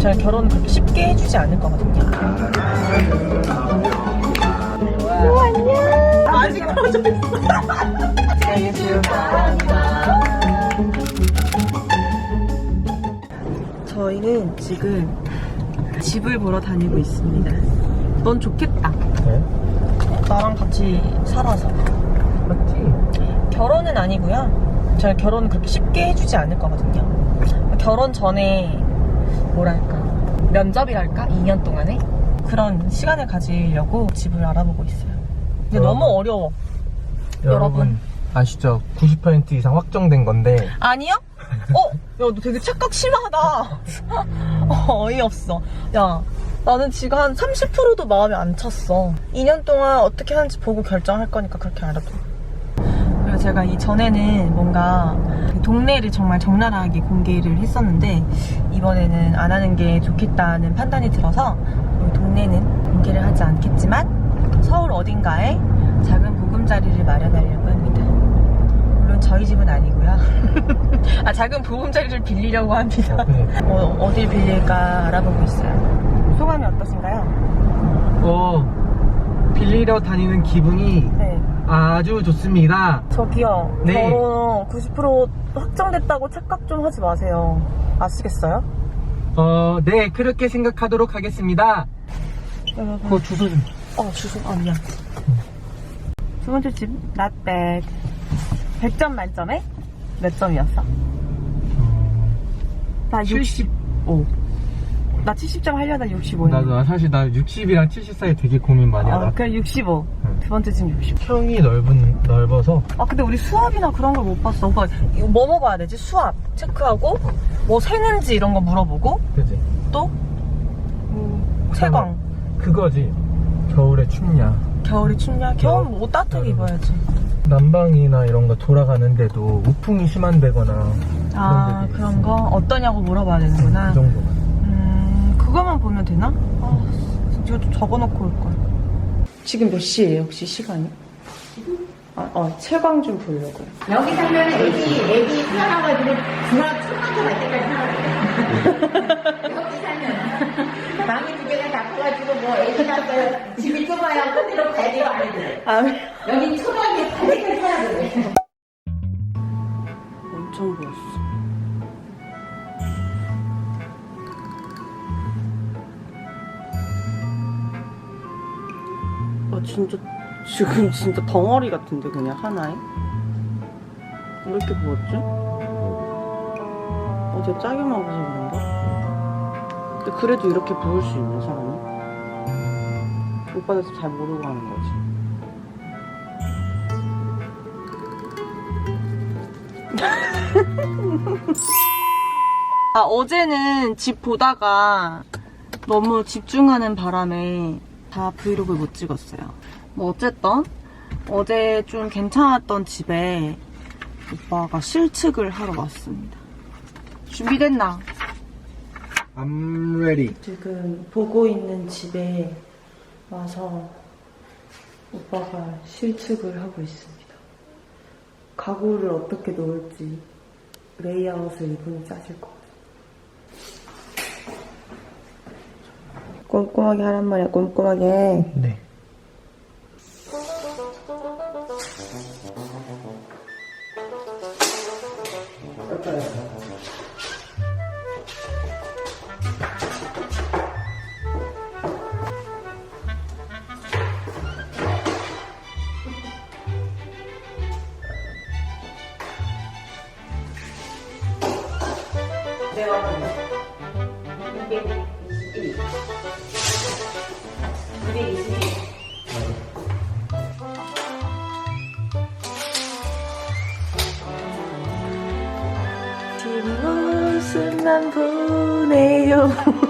제가 결혼을 그렇게 쉽게 해주지 않을 거거든요. 오, 안녕. 아직 떨어져 있어. 안녕히 계세요. 저희는 지금 집을 보러 다니고 있습니다. 넌 좋겠다. 네? 나랑 같이 살아서. 맞지? 결혼은 아니고요. 제가 결혼을 그렇게 쉽게 해주지 않을 거거든요. 결혼 전에 뭐랄까 면접이랄까 2년 동안에 그런 시간을 가지려고 집을 알아보고 있어요. 근데 여러분. 너무 어려워. 여러분 아시죠? 90% 이상 확정된 건데 아니요? 어? 야, 너 되게 착각 심하다. 어, 어이없어. 야, 나는 지금 한 30%도 마음에 안 찼어. 2년 동안 어떻게 하는지 보고 결정할 거니까 그렇게 알아둬. 그리고 제가 이 전에는 뭔가 동네를 정말 적나라하게 공개를 했었는데 이번에는 안 하는 게 좋겠다는 판단이 들어서 동네는 공개를 하지 않겠지만 서울 어딘가에 작은 보금자리를 마련하려고 합니다. 물론 저희 집은 아니고요. 아 작은 보금자리를 빌리려고 합니다. 어, 그래. 어, 어딜 빌릴까 알아보고 있어요. 소감이 어떠신가요? 어 빌리러 다니는 기분이 네. 아주 좋습니다 저기요. 네. 결혼 90% 확정됐다고 착각 좀 하지 마세요. 아시겠어요? 어 네 그렇게 생각하도록 하겠습니다 여러분. 그 주소 좀 어, 주소, 아, 미안. 두 번째 집, not bad. 100점 만점에 몇 점이었어? 나 70 65. 나 70점 하려다 65. 나도 사실 나 60이랑 70 사이 되게 고민 많이 하다 어, 그냥 65. 응. 두 번째 집 65. 평이 넓은 넓어서 아, 근데 우리 수압이나 그런 걸 못 봤어. 오빠, 이거 뭐 먹어야 되지? 수압. 체크하고, 뭐 새는지 이런 거 물어보고, 그지 또, 음, 채광. 그거지 겨울에 춥냐 겨울이 춥냐? 겨울 옷 따뜻하게 입어야지. 난방이나 이런 거 돌아가는데도 우풍이 심한데거나 아, 데들이 그런 거? 어떠냐고 물어봐야 되는구나. 그 정도만 음, 그거만 보면 되나? 아, 이거 좀 적어놓고 올걸. 지금 몇 시예요, 혹시 시간이? 아, 어, 채광 좀 보려고요. 여기 살면 애기, 애기 태어나가지고 중학, 초등학교 갈 때까지 살아야 여기 살면. 방이 두 개가 잡혀가지고 뭐 애기 낳아서 집이 좁아야 그대로 가야 돼요, 아이들. 아, 여기 초등학교 갈 때까지 살아야 돼. 진짜, 지금 진짜 덩어리 같은데, 그냥 하나에? 왜 이렇게 부었지? 어제 짜게 먹어서 그런가? 근데 그래도 이렇게 부을 수 있네, 사람이. 오빠도 잘 모르고 하는 거지. 아, 어제는 집 보다가 너무 집중하는 바람에 다 브이로그를 못 찍었어요. 뭐, 어쨌든, 어제 좀 괜찮았던 집에 오빠가 실측을 하러 왔습니다. 준비됐나? I'm ready 지금 보고 있는 집에 와서 오빠가 실측을 하고 있습니다. 가구를 어떻게 놓을지 레이아웃을 이분이 짜실 것 같아요. 꼼꼼하게 하란 말이야, 꼼꼼하게. 네 뒷모습만. 뭘까요?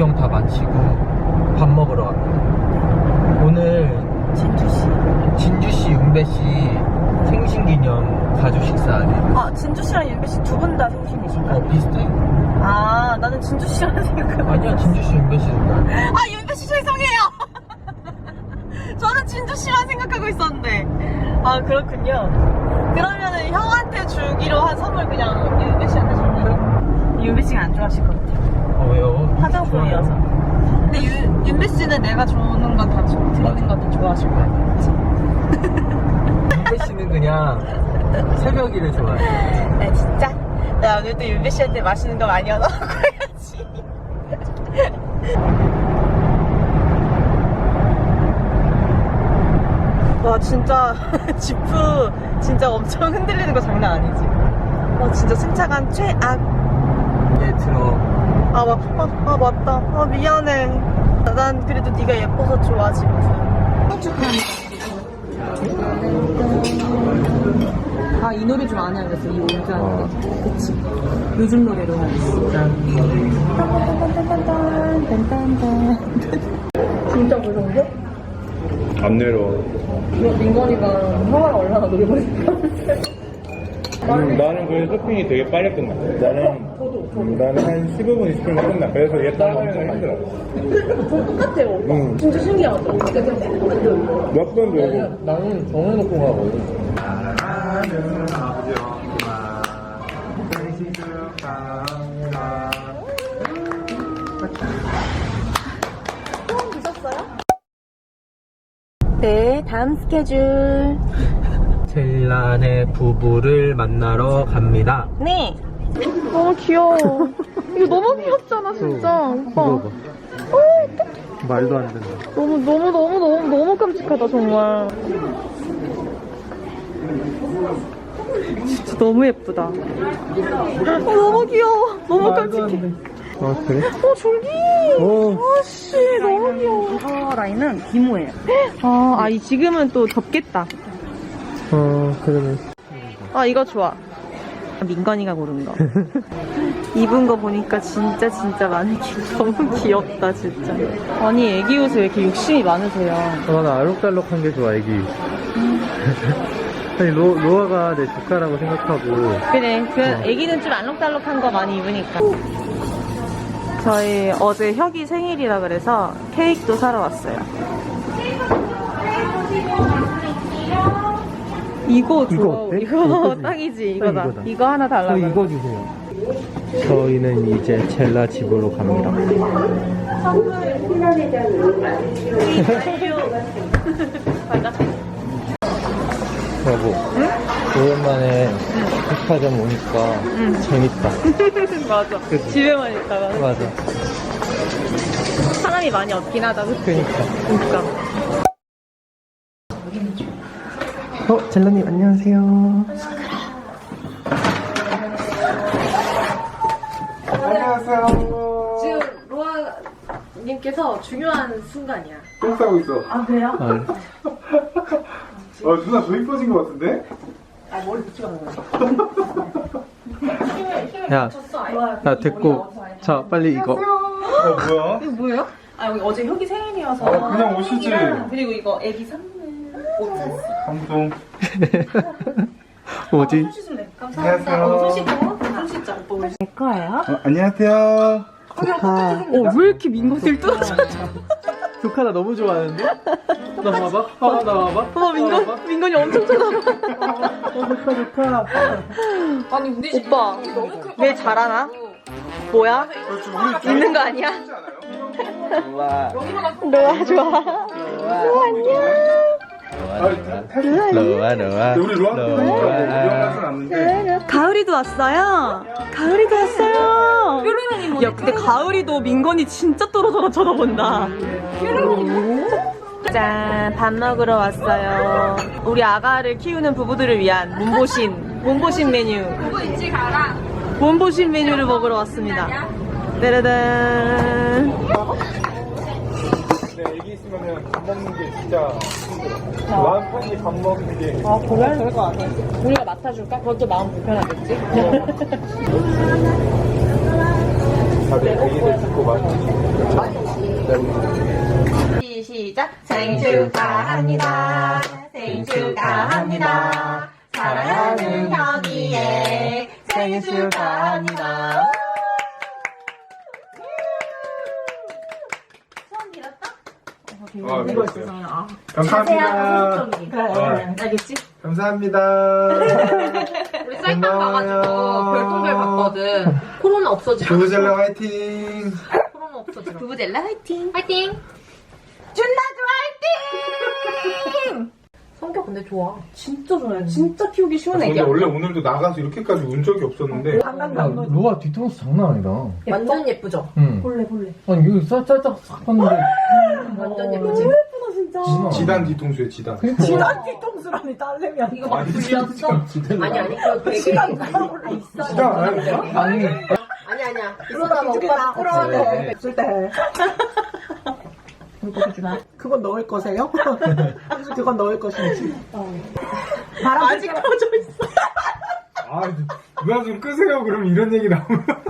구경 다 마치고 밥 먹으러 갑니다. 오늘 진주씨. 진주씨, 윤배씨 생신 기념 가족 식사 아니에요? 아 진주씨랑 윤배씨 두 분 다 생신이신가? 어, 비슷해. 아 나는 진주씨랑 생각하고. 아니야, 진주씨, 윤배씨도 나. 아 윤배씨 죄송해요. 저는 진주씨만 생각하고 있었는데. 아 그렇군요. 그러면은 형한테 주기로 한 선물 그냥 윤배씨한테 줄래요? 윤배씨가 안 좋아하실 것 같아요. 어? 화장품이어서. 근데 윤, 윤배 씨는 내가 주는 건다 드리는 것도 좋아하실 거예요. 그치? 윤배 씨는 그냥 새벽이를 좋아해. 아 진짜? 나 오늘도 윤배 씨한테 맛있는 거 많이 얻어먹고 해야지. 와 진짜 지프 진짜 엄청 흔들리는 거 장난 아니지? 와 진짜 승차감 최악. 얘 들어. 아, 막, 아, 아 맞다. 아 미안해. 난 그래도 네가 예뻐서 좋아 지프. 아이 노래 좀 안 해야겠어 이 올드한 게 그치 요즘 노래로 해야겠어 진짜 무서운데? 안 내려. 이거 민건이가 형아랑 얼마나 노래 부르니까 음, 나는 그래서 쇼핑이 되게 빨리 끝나. 나는 나는 한 15분 20분 끝나. 그래서 얘 따라가면 힘들어. 똑같아요 응. 진짜 신기하죠? 몇번 되고. 나는 정해놓고 가거든. 네 다음 스케줄 젤란의 부부를 만나러 갑니다. 네 너무 귀여워 이거 너무 귀엽잖아 진짜 이거 오빠 봐. 말도 안 된다. 너무 너무 너무 너무 너무 깜찍하다 정말. 진짜 너무 예쁘다. 어, 너무 귀여워. 너무 깜찍해. 아 그래? 어 졸기. 오. 아씨 너무 귀여워. 컬러 라인은 기모예요. 아, 아, 이 지금은 또 덥겠다. 어 그러면 아 이거 좋아. 민건이가 고른 거. 입은 거 보니까 진짜 진짜 많이 귀- 너무 귀엽다 진짜. 아니 애기 옷에 왜 이렇게 욕심이 많으세요? 어, 나는 알록달록한 게 좋아 애기. 아니 로, 로아가 내 조카라고 생각하고 그래, 그 애기는 좀 알록달록한 거 많이 입으니까. 저희 어제 혁이 생일이라 그래서 케이크도 사러 왔어요. 이거 좋아. 이거 어때? 이거 이거지? 딱이지. 딱 이거다. 이거다. 이거 하나 달라고. 저 이거 주세요. 저희는 이제 젤라 집으로 갑니다. 여보, 오랜만에 백화점 오니까 재밌다. 맞아. 그치? 집에만 있다가 맞아. 사람이 많이 없긴 하다. 그치? 그니까. 그러니까. 어, 젤라님 안녕하세요. 지금 로아님께서 중요한 순간이야. 똥 싸고 있어. 아, 그래요? 아, 어, 누나 더 이뻐진 것 같은데? 야, 야 됐고. 자, 빨리 이거. 어, 뭐야? 이거 뭐예요? 아, 여기 어제 혁이 생일이어서. 아, 그냥 오시지. 그리고 이거 애기 선 감동. 뭐지? 감사합니다. 안녕하세요. 어, 우리. 내 거예요? 어, 안녕하세요. 조카. 어, 왜 이렇게 민건을 뜯어줘? 조카 나 너무 좋아하는데? 나 봐봐. 아, 나 봐봐. 어머, 민건, 민건이 엄청 쳐다봐. 어, 조카, 조카. 오빠, 왜 잘하나? 뭐야? 있는 거 아니야? 좋아. 좋아. 로아 안녕. 로아, 로아. 우리 로아한테 위험하진 않는데. 가을이도 왔어요. 가을이도 왔어요. 야, 근데 가을이도 민건이 진짜 떨어져라 쳐다본다. 짠, 밥 먹으러 왔어요. 우리 아가를 키우는 부부들을 위한 몸보신, 몸보신 메뉴. 몸보신 메뉴를 먹으러 왔습니다. 따라단. 근데 애기 있으면은 밥 먹는 게 진짜 힘들어. 남편이 밥 먹는 게 아, 그래? 그럴 것 같아. 우리가 맡아줄까? 그것도 마음 불편하겠지? 다들 애기들 듣고 많이 시작. 생일 축하합니다. 생일 축하합니다. 사랑하는 현이의 생일 축하합니다. 아, 이거 그랬어요. 아, 감사합니다. 그래, 알겠지? 감사합니다. 우리 사이트 가가지고 별똥별 봤거든. 코로나 없어지라. 조우젤라 화이팅! 코로나 없어지라. 부부젤라 화이팅. 화이팅! 준나도 화이팅! 성격 근데 좋아. 진짜 좋아요. 진짜 키우기 쉬운 근데 애기야. 원래 오늘도 나가서 이렇게까지 운 적이 없었는데 한강도 야, 안 가고. 로아 뒤통수 장난 아니다. 완전 예쁘죠? 응. 볼래, 볼래. 아니, 여기 살- 살짝 싹 봤는데. 완전 예쁘지? 예쁘다, 진짜. 진짜. 지단 뒤통수에 지단. 그니까. 지난 뒤통수라니, 딸내미 아니고. 이거 막 불렸어? 지단. 아니, 아니, 그거 되게. 있어. 지단 안 할까? 아니, 아니, 아니야. 그러다 있었다가 오빠 끌어와서. 없을 때. 주나? 그건 넣을 거세요? 그건 넣을 것인지. 바람 아직 터져 있어. 아, 누나 좀 끄세요. 그럼 이런 얘기 나오면.